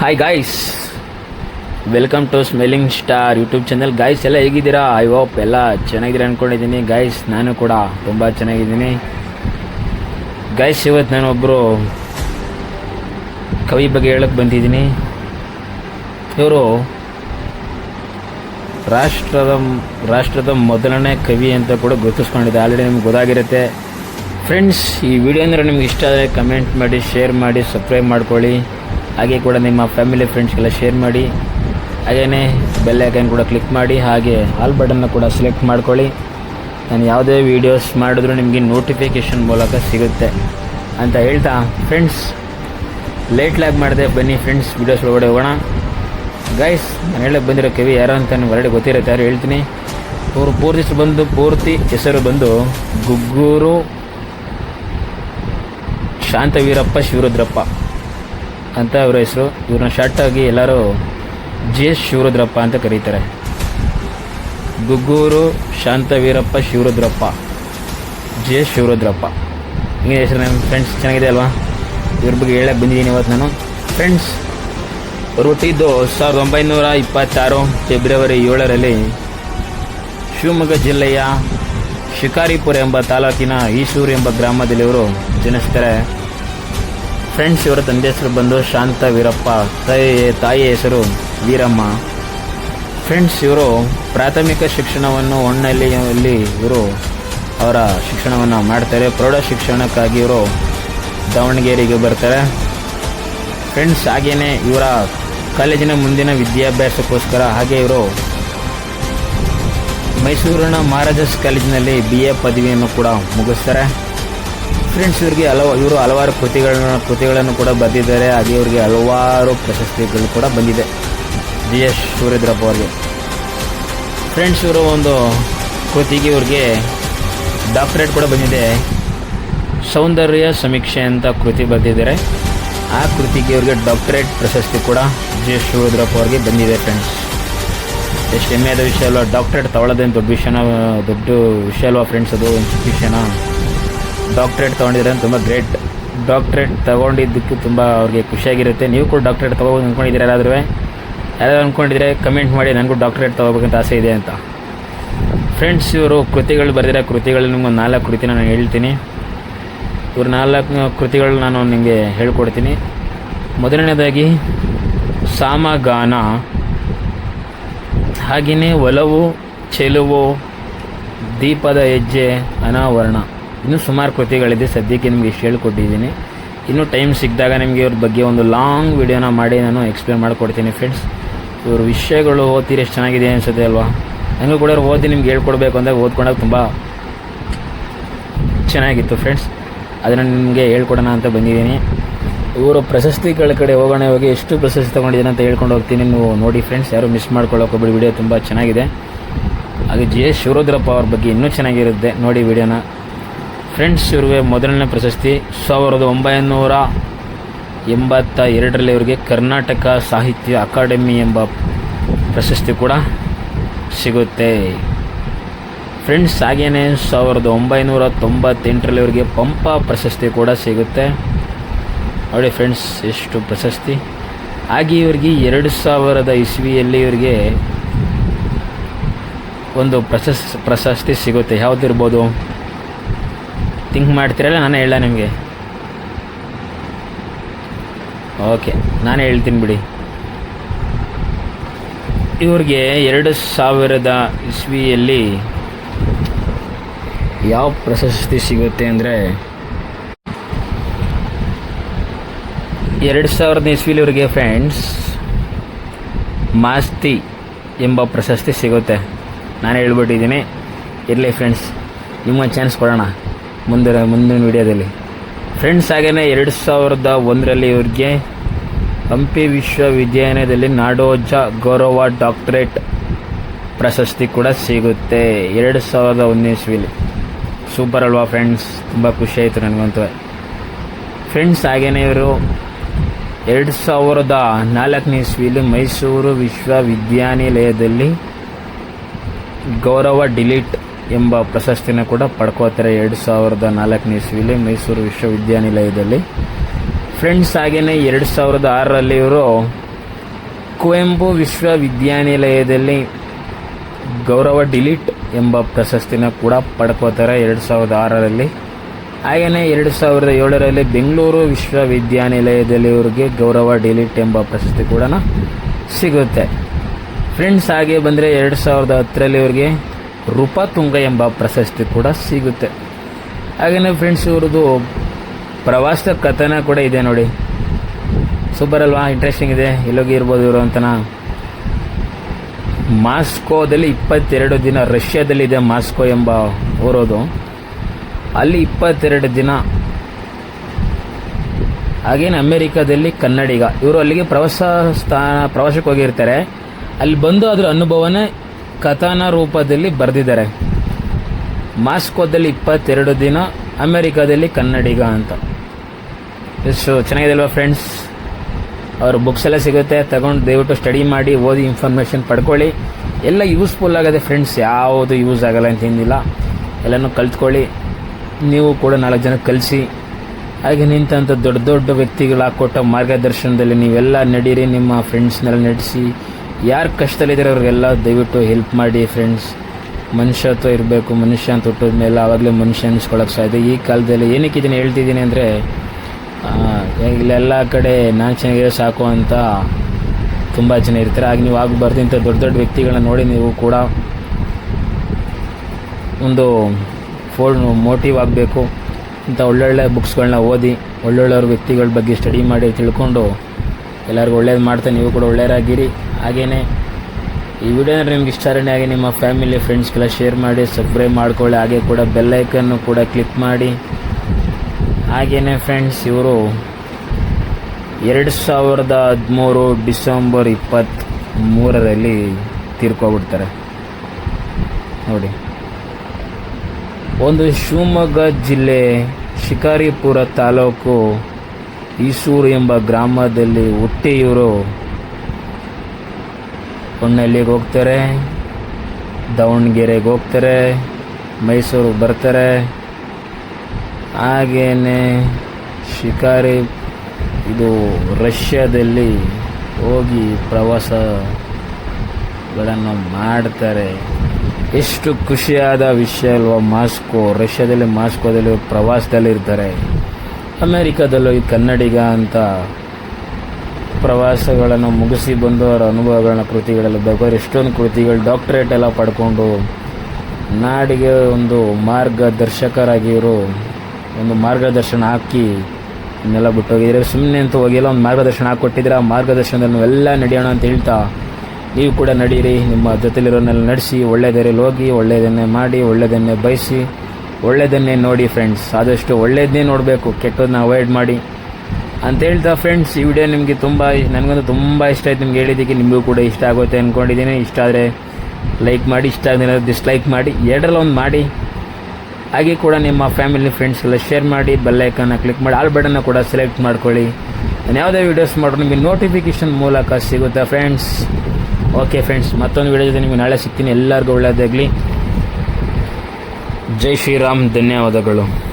Hi guys welcome to smelling star YouTube channel guys ಎಲ್ಲ ಹೇಗಿದ್ದೀರಾ? I hope ಎಲ್ಲ ಚೆನ್ನಾಗಿದ್ದೀರಾ ಅಂದ್ಕೊಂಡಿದ್ದೀನಿ ಗಾಯ್ಸ್ ನಾನು ಕೂಡ ತುಂಬ ಚೆನ್ನಾಗಿದ್ದೀನಿ. ಗಾಯ್ಸ್ ಇವತ್ತು ನಾನು ಒಬ್ಬರು ಕವಿ ಬಗ್ಗೆ ಹೇಳಕ್ಕೆ ಬಂದಿದ್ದೀನಿ. ಇವರು ರಾಷ್ಟ್ರದ ರಾಷ್ಟ್ರದ ಮೊದಲನೇ ಕವಿ ಅಂತ ಕೂಡ ಗುರುತಿಸ್ಕೊಂಡಿದೆ ಆಲ್ರೆಡಿ ನಿಮ್ಗೆ ಗೊತ್ತಾಗಿರುತ್ತೆ. ಫ್ರೆಂಡ್ಸ್ ಈ ವಿಡಿಯೋ ಅಂದರೆ ನಿಮ್ಗೆ ಇಷ್ಟ ಆದರೆ ಕಮೆಂಟ್ ಮಾಡಿ ಶೇರ್ ಮಾಡಿ ಸಬ್ಸ್ಕ್ರೈಬ್ ಮಾಡ್ಕೊಳ್ಳಿ. ಹಾಗೆ ಕೂಡ ನಿಮ್ಮ ಫ್ಯಾಮಿಲಿ ಫ್ರೆಂಡ್ಸ್ಗೆಲ್ಲ ಶೇರ್ ಮಾಡಿ. ಹಾಗೆಯೇ ಬೆಲ್ ಐಕನ್ ಕೂಡ ಕ್ಲಿಕ್ ಮಾಡಿ, ಹಾಗೆ ಆಲ್ ಬಟನ್ನ ಕೂಡ ಸೆಲೆಕ್ಟ್ ಮಾಡ್ಕೊಳ್ಳಿ. ನಾನು ಯಾವುದೇ ವೀಡಿಯೋಸ್ ಮಾಡಿದ್ರೂ ನಿಮಗೆ ನೋಟಿಫಿಕೇಷನ್ ಮೂಲಕ ಸಿಗುತ್ತೆ. ಅಂತ ಹೇಳ್ತಾ ಫ್ರೆಂಡ್ಸ್ ಲೇಟ್ ಲ್ಯಾಗ್ ಮಾಡಿದೆ, ಬನ್ನಿ ಫ್ರೆಂಡ್ಸ್ ವೀಡಿಯೋಸ್ ಒಳಗಡೆ ಹೋಗೋಣ. ಗೈಸ್ ನಾನು ಹೇಳಕ್ಕೆ ಬಂದಿರೋ ಕವಿ ಯಾರು ಅಂತ ನನಗೆ ಹೊರಗಡೆ ಗೊತ್ತಿರುತ್ತೆ, ಯಾರು ಹೇಳ್ತೀನಿ. ಅವರು ಪೂರ್ತಿ ಬಂದು, ಪೂರ್ತಿ ಹೆಸರು ಬಂದು ಗುಗ್ಗೂರು ಶಾಂತವೀರಪ್ಪ ಶಿವರುದ್ರಪ್ಪ. ಅಂತ ಅವರ ಹೆಸರು. ಇವ್ರನ್ನ ಶಾರ್ಟಾಗಿ ಎಲ್ಲರೂ ಜಿ ಎಸ್ ಶಿವರುದ್ರಪ್ಪ ಅಂತ ಕರೀತಾರೆ. ಗುಗ್ಗೂರು Shanthaveerappa Shivarudrappa. G S Shivarudrappa. ಹಿಂಗೆ ಹೆಸರು ನಮ್ಮ ಫ್ರೆಂಡ್ಸ್ ಚೆನ್ನಾಗಿದೆ ಅಲ್ವಾ? ಇವ್ರ ಬಗ್ಗೆ ಹೇಳಕ್ಕೆ ಬಂದಿದ್ದೀನಿ ಇವತ್ತು ನಾನು. ಫ್ರೆಂಡ್ಸ್ ಹುಟ್ಟಿದ್ದು ಸಾವಿರದ ಒಂಬೈನೂರ ಇಪ್ಪತ್ತಾರು ಫೆಬ್ರವರಿ ಏಳರಲ್ಲಿ ಶಿವಮೊಗ್ಗ ಜಿಲ್ಲೆಯ ಶಿಕಾರಿಪುರ ಎಂಬ ತಾಲೂಕಿನ ಈಶೂರು ಎಂಬ ಗ್ರಾಮದಲ್ಲಿ ಅವರು ಜನಿಸ್ತಾರೆ. ಫ್ರೆಂಡ್ಸ್, ಇವರ ತಂದೆ ಹೆಸರು ಬಂದು ಶಾಂತ ವೀರಪ್ಪ. ತಾಯಿ, ತಾಯಿಯ ಹೆಸರು ವೀರಮ್ಮ. ಫ್ರೆಂಡ್ಸ್, ಇವರು ಪ್ರಾಥಮಿಕ ಶಿಕ್ಷಣವನ್ನು ಹೊನ್ನಳ್ಳಿಯಲ್ಲಿ ಇವರು ಅವರ ಶಿಕ್ಷಣವನ್ನು ಮಾಡ್ತಾರೆ. ಪ್ರೌಢ ಶಿಕ್ಷಣಕ್ಕಾಗಿ ಇವರು ದಾವಣಗೆರೆಗೆ ಬರ್ತಾರೆ. ಫ್ರೆಂಡ್ಸ್ ಹಾಗೆಯೇ ಇವರ ಕಾಲೇಜಿನ ಮುಂದಿನ ವಿದ್ಯಾಭ್ಯಾಸಕ್ಕೋಸ್ಕರ ಹಾಗೆ ಇವರು ಮೈಸೂರಿನ ಮಹಾರಾಜಸ್ ಕಾಲೇಜಿನಲ್ಲಿ ಬಿ ಎ ಪದವಿಯನ್ನು ಕೂಡ ಮುಗಿಸ್ತಾರೆ. ಫ್ರೆಂಡ್ಸ್ ಇವರಿಗೆ ಹಲವು ಇವರು ಹಲವಾರು ಕೃತಿಗಳನ್ನ ಕೃತಿಗಳನ್ನು ಕೂಡ ಬರೆದಿದ್ದಾರೆ. ಹಾಗೆ ಇವರಿಗೆ ಹಲವಾರು ಪ್ರಶಸ್ತಿಗಳು ಕೂಡ ಬಂದಿದೆ. ಜಿ ಎಸ್ ಸೂರ್ಯದ್ರಪ್ಪ ಅವರಿಗೆ. ಫ್ರೆಂಡ್ಸ್ ಇವರು ಒಂದು ಕೃತಿಗೆ ಇವ್ರಿಗೆ ಡಾಕ್ಟರೇಟ್ ಕೂಡ ಬಂದಿದೆ. ಸೌಂದರ್ಯ ಸಮೀಕ್ಷೆ ಅಂತ ಕೃತಿ ಬರೆದಿದ್ದಾರೆ. ಆ ಕೃತಿಗೆ ಇವ್ರಿಗೆ ಡಾಕ್ಟರೇಟ್ ಪ್ರಶಸ್ತಿ ಕೂಡ ಜಿ ಎಸ್ ಶಿವರುದ್ರಪ್ಪ ಅವ್ರಿಗೆ ಬಂದಿದೆ ಫ್ರೆಂಡ್ಸ್ ಎಷ್ಟು ಹೆಮ್ಮೆಯಾದ ವಿಷಯ ಅಲ್ವಾ ಡಾಕ್ಟರೇಟ್ ತಗೊಳ್ಳೋದೇನು ದೊಡ್ಡ ವಿಷಯನ, ದೊಡ್ಡ ವಿಷಯ ಅಲ್ವಾ ಫ್ರೆಂಡ್ಸ್ ಅದು, ವಿಷಯನ? ಡಾಕ್ಟ್ರೇಟ್ ತೊಗೊಂಡಿದ್ರೆ ತುಂಬ ಗ್ರೇಟ್. ಡಾಕ್ಟ್ರೇಟ್ ತೊಗೊಂಡಿದ್ದಕ್ಕೆ ತುಂಬ ಅವ್ರಿಗೆ ಖುಷಿಯಾಗಿರುತ್ತೆ. ನೀವು ಕೂಡ ಡಾಕ್ಟ್ರೇಟ್ ತೊಗೋಬೋದು ಅಂದ್ಕೊಂಡಿದ್ದೀರ ಯಾರಾದ್ರೂ ಅಂದ್ಕೊಂಡಿದ್ರೆ ಕಮೆಂಟ್ ಮಾಡಿ ನನಗೂ ಡಾಕ್ಟ್ರೇಟ್ ತೊಗೋಬೇಕಂತ ಆಸೆ ಇದೆ ಅಂತ. ಫ್ರೆಂಡ್ಸ್ ಇವರು ಕೃತಿಗಳು ಬರೆದಿರೋ ಕೃತಿಗಳು ನಿಮ್ಗೆ ನಾಲ್ಕು ಕೃತಿನ ನಾನು ಹೇಳ್ತೀನಿ. ಇವ್ರ ನಾಲ್ಕು ಕೃತಿಗಳು ನಾನು ನಿಮಗೆ ಹೇಳ್ಕೊಡ್ತೀನಿ. ಮೊದಲನೇದಾಗಿ, ಸಾಮಗಾನ. ಹಾಗೆಯೇ ಒಲವು, ಚೆಲುವು, ದೀಪದ ಹೆಜ್ಜೆ, ಅನಾವರಣ. ಇನ್ನೂ ಸುಮಾರು ಕೃತಿಗಳಿದೆ, ಸದ್ಯಕ್ಕೆ ನಿಮಗೆ ಇಷ್ಟು ಹೇಳ್ಕೊಟ್ಟಿದ್ದೀನಿ. ಇನ್ನೂ ಟೈಮ್ ಸಿಕ್ಕಿದಾಗ ನಿಮಗೆ ಇವ್ರ ಬಗ್ಗೆ ಒಂದು ಲಾಂಗ್ ವಿಡಿಯೋನ ಮಾಡಿ ನಾನು ಎಕ್ಸ್ಪ್ಲೇನ್ ಮಾಡಿಕೊಡ್ತೀನಿ ಫ್ರೆಂಡ್ಸ್ ಇವ್ರ ವಿಷಯಗಳು ಓದ್ತೀರಿ, ಎಷ್ಟು ಚೆನ್ನಾಗಿದೆ ಅನಿಸುತ್ತೆ ಅಲ್ವಾ? ನನಗೂ ಕೂಡ ಇವ್ರು ಓದಿ ನಿಮ್ಗೆ ಹೇಳ್ಕೊಡ್ಬೇಕು ಅಂದಾಗ ಓದ್ಕೊಂಡಾಗ ತುಂಬ ಚೆನ್ನಾಗಿತ್ತು ಫ್ರೆಂಡ್ಸ್ ಅದನ್ನು ನಿಮಗೆ ಹೇಳ್ಕೊಡೋಣ ಅಂತ ಬಂದಿದ್ದೀನಿ. ಇವರು ಪ್ರಶಸ್ತಿಗಳ ಕಡೆ ಹೋಗೋಣ ಹೋಗಿ ಎಷ್ಟು ಪ್ರಶಸ್ತಿ ತೊಗೊಂಡಿದ್ದೀನಿ ಅಂತ ಹೇಳ್ಕೊಂಡು ಹೋಗ್ತೀನಿ. ನೀವು ನೋಡಿ ಫ್ರೆಂಡ್ಸ್ ಯಾರು ಮಿಸ್ ಮಾಡ್ಕೊಳ್ಳೋಕೆ ಹೋಗ್ಬೇಡಿ ವಿಡಿಯೋ ತುಂಬ ಚೆನ್ನಾಗಿದೆ. ಹಾಗೆ ಜಿ ಎಸ್ ಶಿವರುದ್ರಪ್ಪ ಅವ್ರ ಬಗ್ಗೆ ಇನ್ನೂ ಚೆನ್ನಾಗಿರುತ್ತೆ, ನೋಡಿ ವಿಡಿಯೋನ ಫ್ರೆಂಡ್ಸ್ ಇವ್ರಿಗೆ ಮೊದಲನೇ ಪ್ರಶಸ್ತಿ ಸಾವಿರದ ಒಂಬೈನೂರ ಎಂಬತ್ತ ಎರಡರಲ್ಲಿ ಇವರಿಗೆ ಕರ್ನಾಟಕ ಸಾಹಿತ್ಯ ಅಕಾಡೆಮಿ ಎಂಬ ಪ್ರಶಸ್ತಿ ಕೂಡ ಸಿಗುತ್ತೆ. ಫ್ರೆಂಡ್ಸ್ ಹಾಗೆಯೇ ಸಾವಿರದ ಒಂಬೈನೂರ ತೊಂಬತ್ತೆಂಟರಲ್ಲಿ ಇವರಿಗೆ ಪಂಪ ಪ್ರಶಸ್ತಿ ಕೂಡ ಸಿಗುತ್ತೆ. ನೋಡಿ ಫ್ರೆಂಡ್ಸ್, ಎಷ್ಟು ಪ್ರಶಸ್ತಿ. ಹಾಗೆ ಇವರಿಗೆ ಎರಡು ಸಾವಿರದ ಇಸ್ವಿಯಲ್ಲಿ ಇವರಿಗೆ ಒಂದು ಪ್ರಶಸ್, ಪ್ರಶಸ್ತಿ ಸಿಗುತ್ತೆ. ಯಾವುದಿರ್ಬೋದು? ಥಿಂಕ್ ಮಾಡ್ತೀರಲ್ಲ, ನಾನು ಹೇಳ ನಿಮಗೆ. ಓಕೆ ನಾನು ಹೇಳ್ತೀನಿ ಬಿಡಿ. ಇವ್ರಿಗೆ ಎರಡು ಸಾವಿರದ ಇಸ್ವಿಯಲ್ಲಿ ಯಾವ ಪ್ರಶಸ್ತಿ ಸಿಗುತ್ತೆ ಅಂದರೆ, ಎರಡು ಸಾವಿರದ ಇಸ್ವಿಲಿ ಇವ್ರಿಗೆ ಫ್ರೆಂಡ್ಸ್ ಮಾಸ್ತಿ ಎಂಬ ಪ್ರಶಸ್ತಿ ಸಿಗುತ್ತೆ. ನಾನು ಹೇಳ್ಬಿಟ್ಟಿದ್ದೀನಿ. ಇರಲಿ ಫ್ರೆಂಡ್ಸ್ ನಿಮ್ಮ ಚಾನ್ಸ್ ಕೊಡೋಣ. ಮುಂದಿನ ಮುಂದಿನ ವಿಡಿಯೋದಲ್ಲಿ. ಫ್ರೆಂಡ್ಸ್ ಹಾಗೆಯೇ ಎರಡು ಸಾವಿರದ ಒಂದರಲ್ಲಿ ಇವ್ರಿಗೆ ಹಂಪಿ ವಿಶ್ವವಿದ್ಯಾಲಯದಲ್ಲಿ ನಾಡೋಜ ಗೌರವ ಡಾಕ್ಟರೇಟ್ ಪ್ರಶಸ್ತಿ ಕೂಡ ಸಿಗುತ್ತೆ. ಎರಡು ಸಾವಿರದ ಒಂದನೇ ಇಸ್ವಿಲಿ. ಸೂಪರ್ ಅಲ್ವಾ ಫ್ರೆಂಡ್ಸ್ ತುಂಬ ಖುಷಿಯಾಯಿತು ನನಗಂತೂ. ಫ್ರೆಂಡ್ಸ್ ಹಾಗೆಯೇ ಇವರು ಎರಡು ಸಾವಿರದ ನಾಲ್ಕನೇ ಇಸ್ವಿಲಿ ಮೈಸೂರು ವಿಶ್ವವಿದ್ಯಾನಿಲಯದಲ್ಲಿ ಗೌರವ ಡಿಲೀಟ್ ಎಂಬ ಪ್ರಶಸ್ತಿನ ಕೂಡ ಪಡ್ಕೋತಾರೆ ಎರಡು ಸಾವಿರದ ನಾಲ್ಕನೇ ಇಸ್ವಿಲಿ ಮೈಸೂರು ವಿಶ್ವವಿದ್ಯಾನಿಲಯದಲ್ಲಿ. ಫ್ರೆಂಡ್ಸ್ ಹಾಗೆಯೇ ಎರಡು ಸಾವಿರದ ಆರರಲ್ಲಿ ಇವರು ಕುವೆಂಪು ವಿಶ್ವವಿದ್ಯಾನಿಲಯದಲ್ಲಿ ಗೌರವ ಡಿಲೀಟ್ ಎಂಬ ಪ್ರಶಸ್ತಿನ ಕೂಡ ಪಡ್ಕೋತಾರೆ ಎರಡು ಸಾವಿರದ ಆರರಲ್ಲಿ. ಹಾಗೆಯೇ ಎರಡು ಸಾವಿರದ ಏಳರಲ್ಲಿ ಬೆಂಗಳೂರು ವಿಶ್ವವಿದ್ಯಾನಿಲಯದಲ್ಲಿ ಇವ್ರಿಗೆ ಗೌರವ ಡಿಲೀಟ್ ಎಂಬ ಪ್ರಶಸ್ತಿ ಕೂಡ ಸಿಗುತ್ತೆ. ಫ್ರೆಂಡ್ಸ್ ಹಾಗೆ ಬಂದರೆ ಎರಡು ಸಾವಿರದ ಹತ್ತರಲ್ಲಿ ಇವರಿಗೆ ರೂಪತುಂಗ ಎಂಬ ಪ್ರಶಸ್ತಿ ಕೂಡ ಸಿಗುತ್ತೆ. ಹಾಗೆಯೇ ಫ್ರೆಂಡ್ಸ್ ಇವ್ರದ್ದು ಪ್ರವಾಸದ ಕಥನ ಕೂಡ ಇದೆ ನೋಡಿ. ಸೂಪರ್ ಅಲ್ವಾ ಇಂಟ್ರೆಸ್ಟಿಂಗ್ ಇದೆ. ಎಲ್ಲೋಗಿ ಇರ್ಬೋದು ಇವರು ಅಂತನ. ಮಾಸ್ಕೋದಲ್ಲಿ ಇಪ್ಪತ್ತೆರಡು ದಿನ ರಷ್ಯಾದಲ್ಲಿದೆ ಮಾಸ್ಕೋ ಎಂಬ ಊರೋದು. ಅಲ್ಲಿ ಇಪ್ಪತ್ತೆರಡು ದಿನ. ಹಾಗೇನು ಅಮೇರಿಕಾದಲ್ಲಿ ಕನ್ನಡಿಗ. ಇವರು ಅಲ್ಲಿಗೆ ಪ್ರವಾಸ ಸ್ಥಾನ, ಪ್ರವಾಸಕ್ಕೆ ಹೋಗಿರ್ತಾರೆ. ಅಲ್ಲಿ ಬಂದು ಅದರ ಅನುಭವನ ಕಥನ ರೂಪದಲ್ಲಿ ಬರೆದಿದ್ದಾರೆ. ಮಾಸ್ಕೋದಲ್ಲಿ ಇಪ್ಪತ್ತೆರಡು ದಿನ, ಅಮೆರಿಕಾದಲ್ಲಿ ಕನ್ನಡಿಗ ಅಂತ. ಎಷ್ಟು ಚೆನ್ನಾಗಿದೆ ಅಲ್ವಾ ಫ್ರೆಂಡ್ಸ್ ಅವ್ರ ಬುಕ್ಸ್ ಎಲ್ಲ ಸಿಗುತ್ತೆ, ತಗೊಂಡು ದಯವಿಟ್ಟು ಸ್ಟಡಿ ಮಾಡಿ, ಓದಿ ಇನ್ಫಾರ್ಮೇಷನ್ ಪಡ್ಕೊಳ್ಳಿ. ಎಲ್ಲ ಯೂಸ್ಫುಲ್ ಆಗದೆ ಫ್ರೆಂಡ್ಸ್ ಯಾವುದು ಯೂಸ್ ಆಗಲ್ಲ ಅಂತ ಏನಿಲ್ಲ. ಎಲ್ಲನೂ ಕಲ್ತ್ಕೊಳ್ಳಿ. ನೀವು ಕೂಡ ನಾಲ್ಕು ಜನ ಕಲಿಸಿ. ಹಾಗೆ ನಿಂತಂಥ ದೊಡ್ಡ ದೊಡ್ಡ ವ್ಯಕ್ತಿಗಳು ಹಾಕ್ಕೊಟ್ಟ ಮಾರ್ಗದರ್ಶನದಲ್ಲಿ ನೀವೆಲ್ಲ ನಡೀರಿ, ನಿಮ್ಮ ಫ್ರೆಂಡ್ಸ್ನೆಲ್ಲ ನಡೆಸಿ. ಯಾರು ಕಷ್ಟದಲ್ಲಿದ್ದಾರೆ ಅವ್ರಿಗೆಲ್ಲ ದಯವಿಟ್ಟು ಹೆಲ್ಪ್ ಮಾಡಿ ಫ್ರೆಂಡ್ಸ್ ಮನುಷ್ಯತ್ವ ಇರಬೇಕು, ಮನುಷ್ಯ ಅಂತ ಹುಟ್ಟಿದ ಮೇಲೆ ಆವಾಗಲೇ ಮನುಷ್ಯ ಅನಿಸ್ಕೊಳಕ್ಕೆ ಸಾಧ್ಯ. ಈ ಕಾಲದಲ್ಲಿ ಏನಕ್ಕೆ ಇದನ್ನು ಹೇಳ್ತಿದ್ದೀನಿ ಅಂದರೆ ಇಲ್ಲೆಲ್ಲ ಕಡೆ ನಾನು ಚೆನ್ನಾಗಿರೋ ಸಾಕು ಅಂತ ತುಂಬ ಜನ ಇರ್ತಾರೆ. ಆಗ ನೀವು ಆಗ ಇಂಥ ದೊಡ್ಡ ದೊಡ್ಡ ವ್ಯಕ್ತಿಗಳನ್ನ ನೋಡಿ ನೀವು ಕೂಡ ಒಂದು ಫೋಲ್ ಮೋಟಿವ್ ಆಗಬೇಕು. ಇಂಥ ಒಳ್ಳೊಳ್ಳೆ ಬುಕ್ಸ್ಗಳನ್ನ ಓದಿ, ಒಳ್ಳೊಳ್ಳೆಯವ್ರ ವ್ಯಕ್ತಿಗಳ ಬಗ್ಗೆ ಸ್ಟಡಿ ಮಾಡಿ ತಿಳ್ಕೊಂಡು ಎಲ್ಲರಿಗೂ ಒಳ್ಳೇದು ಮಾಡ್ತಾ ನೀವು ಕೂಡ ಒಳ್ಳೆಯರಾಗಿರಿ. ಹಾಗೆಯೇ ಈ ವಿಡಿಯೋನ ನಿಮ್ಗೆ ಇಷ್ಟ ಆದರೆ ಹಾಗೆ ನಿಮ್ಮ ಫ್ಯಾಮಿಲಿ ಫ್ರೆಂಡ್ಸ್ಗೆಲ್ಲ ಶೇರ್ ಮಾಡಿ ಸಬ್ಸ್ಕ್ರೈಬ್ ಮಾಡ್ಕೊಳ್ಳಿ. ಹಾಗೆ ಕೂಡ ಬೆಲ್ಲೈಕನ್ನು ಕೂಡ ಕ್ಲಿಕ್ ಮಾಡಿ. ಹಾಗೆಯೇ ಫ್ರೆಂಡ್ಸ್ ಇವರು ಎರಡು ಸಾವಿರದ ಹದಿಮೂರು ಡಿಸೆಂಬರ್ ಇಪ್ಪತ್ತ್ ಮೂರರಲ್ಲಿ ತೀರ್ಕೊಬಿಡ್ತಾರೆ. ನೋಡಿ. ಒಂದು ಶಿವಮೊಗ್ಗ ಜಿಲ್ಲೆ ಶಿಕಾರಿಪುರ ತಾಲೂಕು ಈಸೂರು ಎಂಬ ಗ್ರಾಮದಲ್ಲಿ ಹುಟ್ಟಿ ಇವರು ಹೊನ್ನಳ್ಳಿಗೆ ಹೋಗ್ತಾರೆ, ದಾವಣಗೆರೆಗೆ ಹೋಗ್ತಾರೆ ಮೈಸೂರು ಬರ್ತಾರೆ. ಹಾಗೇ ಶಿಕಾರಿ, ಇದು ರಷ್ಯಾದಲ್ಲಿ ಹೋಗಿ ಪ್ರವಾಸಗಳನ್ನು ಮಾಡ್ತಾರೆ. ಎಷ್ಟು ಖುಷಿಯಾದ ವಿಷಯ ಅಲ್ವಾ ಮಾಸ್ಕೋ, ರಷ್ಯಾದಲ್ಲಿ ಮಾಸ್ಕೋದಲ್ಲಿ ಪ್ರವಾಸದಲ್ಲಿ ಇರ್ತಾರೆ ಅಮೇರಿಕಾದಲ್ಲೂ ಕನ್ನಡಿಗ ಅಂತ ಪ್ರವಾಸಗಳನ್ನು ಮುಗಿಸಿ ಬಂದು ಅವರ ಅನುಭವಗಳನ್ನ ಕೃತಿಗಳೆಲ್ಲ ಬೇಕಾದ್ರೆ ಎಷ್ಟೊಂದು ಕೃತಿಗಳು ಡಾಕ್ಟರೇಟ್ ಎಲ್ಲ ಪಡ್ಕೊಂಡು ನಾಡಿಗೆ ಒಂದು ಮಾರ್ಗದರ್ಶಕರಾಗಿ ಇವರು ಒಂದು ಮಾರ್ಗದರ್ಶನ ಹಾಕಿ ಇನ್ನೆಲ್ಲ ಬಿಟ್ಟು ಹೋಗಿದ್ರೆ ಸುಮ್ಮನೆ ಅಂತ ಹೋಗಿಲ್ಲ, ಒಂದು ಮಾರ್ಗದರ್ಶನ ಹಾಕ್ಕೊಟ್ಟಿದ್ರೆ ಆ ಮಾರ್ಗದರ್ಶನದಲ್ಲಿ ನಾವೆಲ್ಲ ನಡೆಯೋಣ ಅಂತ ಹೇಳ್ತಾ ನೀವು ಕೂಡ ನಡೀರಿ, ನಿಮ್ಮ ಜೊತೆಲಿರೋನೆಲ್ಲ ನಡೆಸಿ ಒಳ್ಳೆಯದರಲ್ಲಿ ಹೋಗಿ ಒಳ್ಳೆಯದನ್ನೇ ಮಾಡಿ ಒಳ್ಳೆಯದನ್ನೇ ಬಯಸಿ ಒಳ್ಳೆಯದನ್ನೇ ನೋಡಿ ಫ್ರೆಂಡ್ಸ್ ಆದಷ್ಟು ಒಳ್ಳೆಯದನ್ನೇ ನೋಡಬೇಕು. ಕೆಟ್ಟದನ್ನ ಅವಾಯ್ಡ್ ಮಾಡಿ. ಅಂತ ಹೇಳ್ತಾ ಫ್ರೆಂಡ್ಸ್ ಈ ವಿಡಿಯೋ ನಿಮಗೆ ತುಂಬ ನನಗಂತೂ ತುಂಬ ಇಷ್ಟ ಆಯ್ತು ನಿಮ್ಗೆ ಹೇಳಿದ್ದಕ್ಕೆ. ನಿಮಗೂ ಕೂಡ ಇಷ್ಟ ಆಗುತ್ತೆ ಅಂದ್ಕೊಂಡಿದ್ದೀನಿ ಇಷ್ಟ ಆದರೆ ಲೈಕ್ ಮಾಡಿ, ಇಷ್ಟ ಆಗದಿಲ್ಲ ಡಿಸ್ಲೈಕ್ ಮಾಡಿ ಎರಡರಲ್ಲಿ ಒಂದು ಮಾಡಿ. ಹಾಗೆ ಕೂಡ ನಿಮ್ಮ ಫ್ಯಾಮಿಲಿ ಫ್ರೆಂಡ್ಸ್ ಎಲ್ಲ ಶೇರ್ ಮಾಡಿ ಬೆಲ್ಲೈಕನ್ನ ಕ್ಲಿಕ್ ಮಾಡಿ ಆಲ್ ಬಟನ್ನ ಕೂಡ ಸೆಲೆಕ್ಟ್ ಮಾಡ್ಕೊಳ್ಳಿ. ನಾನು ಯಾವುದೇ ವೀಡಿಯೋಸ್ ಮಾಡಿದ್ರು ನಿಮಗೆ ನೋಟಿಫಿಕೇಶನ್ ಮೂಲಕ ಸಿಗುತ್ತೆ ಫ್ರೆಂಡ್ಸ್ ಓಕೆ ಫ್ರೆಂಡ್ಸ್ ಮತ್ತೊಂದು ವೀಡಿಯೋ ಜೊತೆ ನಿಮಗೆ ನಾಳೆ ಸಿಗ್ತೀನಿ. ಎಲ್ಲರಿಗೂ ಒಳ್ಳೆಯದಾಗಲಿ ಜೈ ಶ್ರೀರಾಮ್ ಧನ್ಯವಾದಗಳು.